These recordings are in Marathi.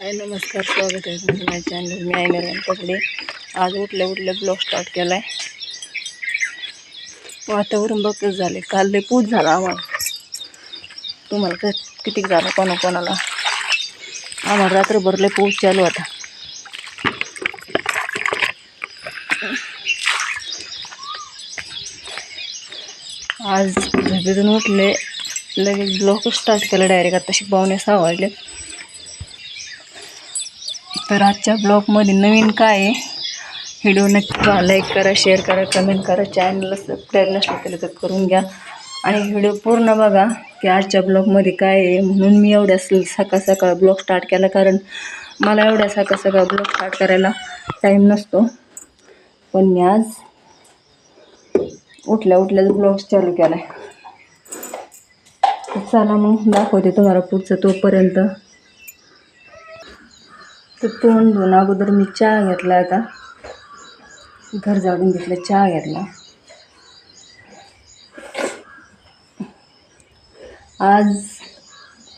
हाय नमस्कार स्वागत आहे तुमचं माझ्या चॅनल मी आहे नरेंद्रकडे आज उठल्या उठल्या ब्लॉग स्टार्ट केला आहे वातावरण बघच झाले काल लय पूज झाला आम्हाला तुम्हाला काय किती झालं कोणा कोणाला? आम्हाला रात्रभर लय पूज चालू होता. आज झोपेतून उठले. लगेच ब्लॉग स्टार्ट केला डायरेक्ट आता पावणे सहा वाजले. तर आजच्या ब्लॉगमध्ये नवीन काय आहे? व्हिडिओ नक्की लाईक करा शेअर करा कमेंट करा चॅनलला सबस्क्राईब नसलं केलं तर करून घ्या. आणि व्हिडिओ पूर्ण बघा की आजच्या ब्लॉगमध्ये काय आहे म्हणून मी एवढ्या सकाळ सकाळ ब्लॉग स्टार्ट केला. कारण मला एवढ्या सकाळ सकाळ ब्लॉग स्टार्ट करायला टाईम नसतो. पण मी आज उठल्या उठल्याच ब्लॉग चालू केला आहे चला मग दाखवते तुम्हाला पुढचं तोपर्यंत. तर तोंड धुवून अगोदर मी चहा घेतला आता घर जाडून घेतलं चहा घेतला. आज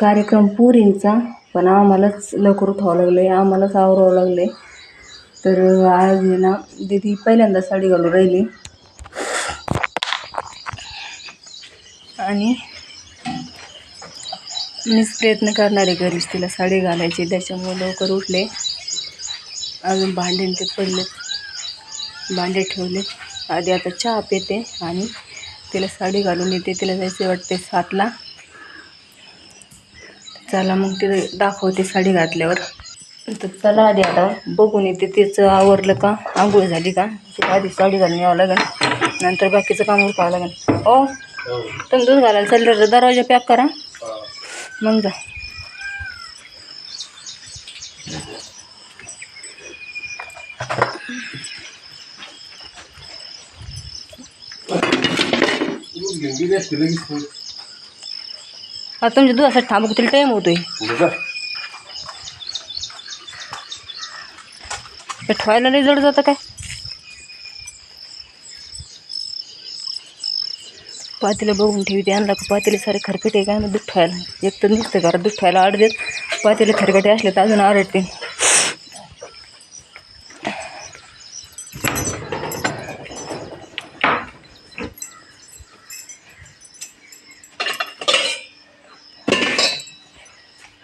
कार्यक्रम पुरींचा पण आम्हालाच लवकर उठावं लागलं आहे आम्हालाच आवरावं लागलं आहे तर आज ना दीदी पहिल्यांदा साडी घालून राहिली. आणि मीच प्रयत्न करणार आहे घरीच तिला साडी घालायची. त्याच्यामुळे लवकर उठले. अजून भांडे ते पडले. भांडे ठेवले. आधी आता चहा पिते आणि तिला साडी घालून येते. तिला जायचे वाटते सातला. चला मग तिला दाखवते साडी घातल्यावर. तर चला आधी आता बघून येते. तिचं आवरलं का? आंघोळ झाली का? आधी साडी घालून यावं लागेल. नंतर बाकीचं काम उरकावं लागेल. ओ तुम्ही दूध घालायला चाललं दरवाजा पॅक करा. मग जा. आता तुमच्या दुधासाठी थांबू तिला टाईम होतोय. ते ठेवायला लई जड जातं काय? पातेलं बघून ठेवते आणला का पातेले सारे खरकटे काय ना दूध एक तर नुसतं घरात दुःखायला ठेवायला पातेले खरकटे असले तर अजून आरडते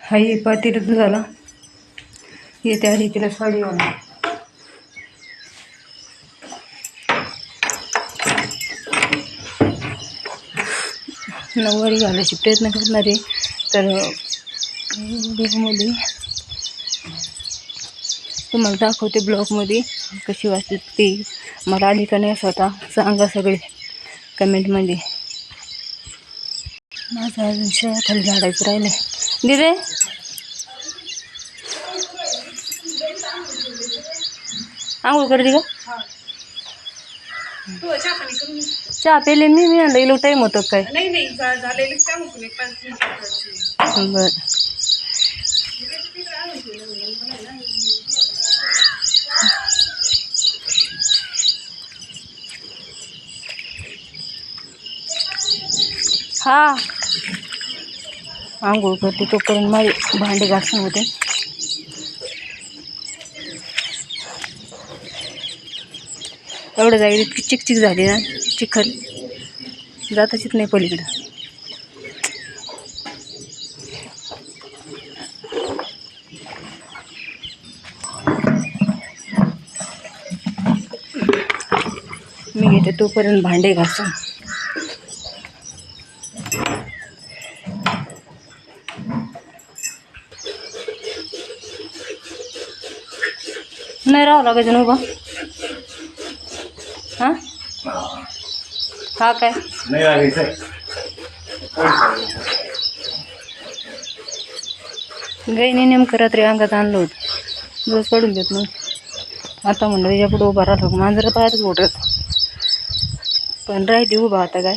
हाई पातेलं झाला. येते आधी तिला साडी नऊवारी घालायची प्रयत्न करणार आहे. तर ब्लॉगमध्ये तुम्हाला दाखवते ब्लॉगमध्ये कशी वाचते ती. मला आली का नाही स्वतः सांगा सगळे कमेंटमध्ये. माझं अजून शेळ्याखाली झाडायचं राहिलं दिदे! आंघोळ करते का? चहा पेले मी मी आणलं इलो टाईम होतो काय? नाही नाही झा- झालेली सांगू तुम्ही पाच मिनिटाची बर. हा. आंघोळ करते तोपर्यंत माझे भांडे घासून होते. एवढं जाईल इतकी चिकचिक झाली ना चिखल. जाताच येत नाही पलीकडं. मी घेते तोपर्यंत भांडे घासून. नाही राहावं लागायचं ना उभा. हां? हा काय? नाही गाईने नेमकं रात्री अंगात आणलं होतं. दिवस पडून देत मग आता म्हणलं त्याच्या उभा राहिलो मांजर पायातच उठत पण राहिली उभा आता काय?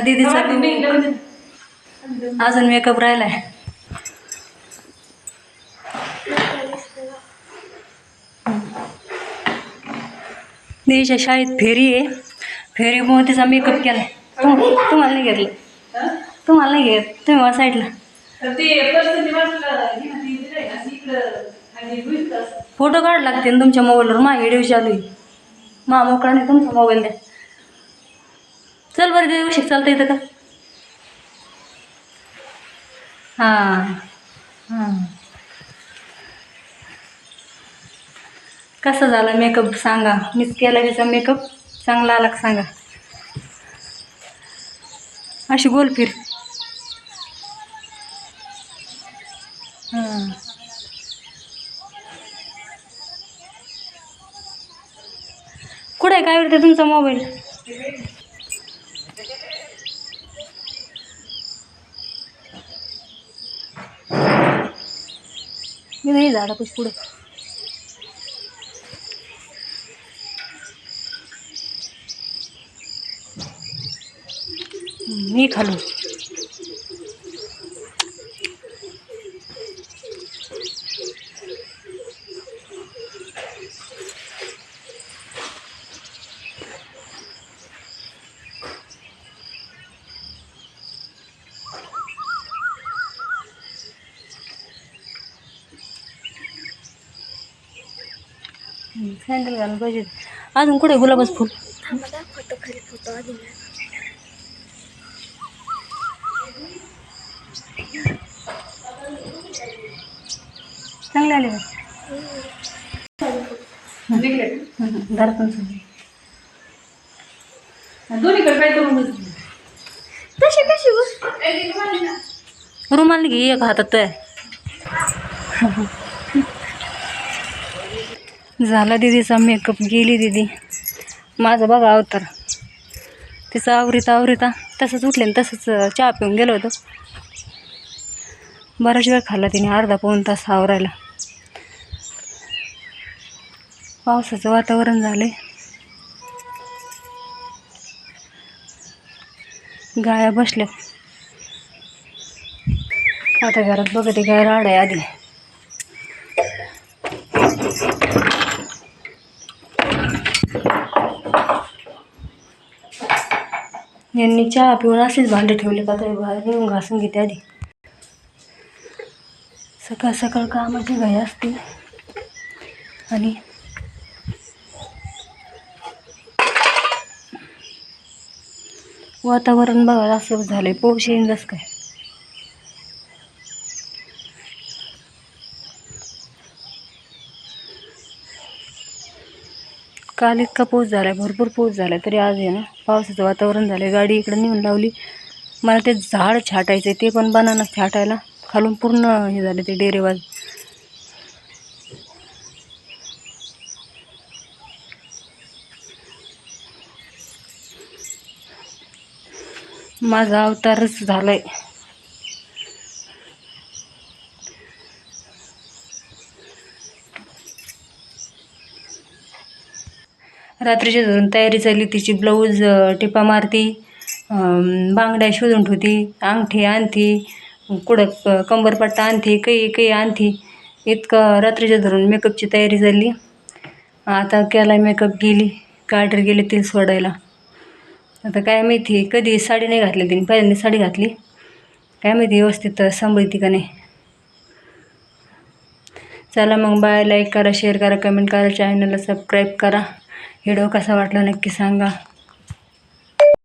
दीदीचा अजून मेकअप राहिलाय. दीदीच्या शाळेत फेरी आहे. फेरीमुळे तिचा मेकअप केलाय. तुम तुम्हाला नाही घेतलं? तुम्हाला नाही घेत? तुम्ही मला साईडला फोटो काढ लागते तुमच्या मोबाईलवर मा व्हिडिओ चालू आहे. मा मोकळा नाही तुमचा मोबाईल द्या. चल बरं ते उशीर चालतं येतं का? हां. हां. कसा झाला मेकअप सांगा? मीच केला तिचा मेकअप चांगला आला का सांगा? अशी गोल फिर. हां. कुठे आहे? काय करते तुमचा मोबाईल मी नाही झाडा पुढे. मी खालो. सँडल घालून पाहिजे. अजून कुठे गुलाबच फुल? चांगले आले घरातून दोन्हीकडे काय तशी कशी रुमाल घे एक हातात तर झाला दीदीचा मेकअप गेली दीदी. माझं बघा अवतार. तिचं आवरीता आवरीता तसंच उठले आणि तसंच चहा पिऊन गेलो होतो. बराच वेळ खाल्ला तिने अर्धा पाऊण तास आवरायला. पावसाचं वातावरण झालंय. गाया बसल्या आता घरात बघते गाय राड आहे आधी. यांनी चहा पिऊन असेच भांडे ठेवले का तरी बाहेर येऊन घासून घेते आधी. सकाळ सकाळ कामाची घाई असते. आणि वातावरण बघा असं झालंय. पाऊस येईन जसं काय? काल इतका पाऊस झाला आहे भरपूर पाऊस झाला तरी आज आहे ना? पावसाचं वातावरण झालं आहे गाडी इकडं नेऊन लावली. मला ते झाड छाटायचं आहे ते पण बनाना छाटायला. खालून पूर्ण हे झाले ते डेरेवाज माझा अवतारच झाला आहे रात्रीची धरून तयारी चालली तिची ब्लाऊज टिपा मारती बांगड्या शोधून ठेवती अंगठी आणती कुठं कंबरपट्टा आणती काही काही आणती. इतकं रात्रीच्या धरून मेकअपची तयारी झाली. आता केला मेकअप गेली गार्डर गेली तेल सोडायला. आता काय माहिती कधी साडी नाही घातली तिने पहिल्यांदा साडी घातली. काय माहिती व्यवस्थित सांभाळती का नाही. चला मग बाय लाईक करा शेअर करा कमेंट करा चॅनलला सबस्क्राईब करा. व्हिडिओ कसा वाटला नक्की सांगा.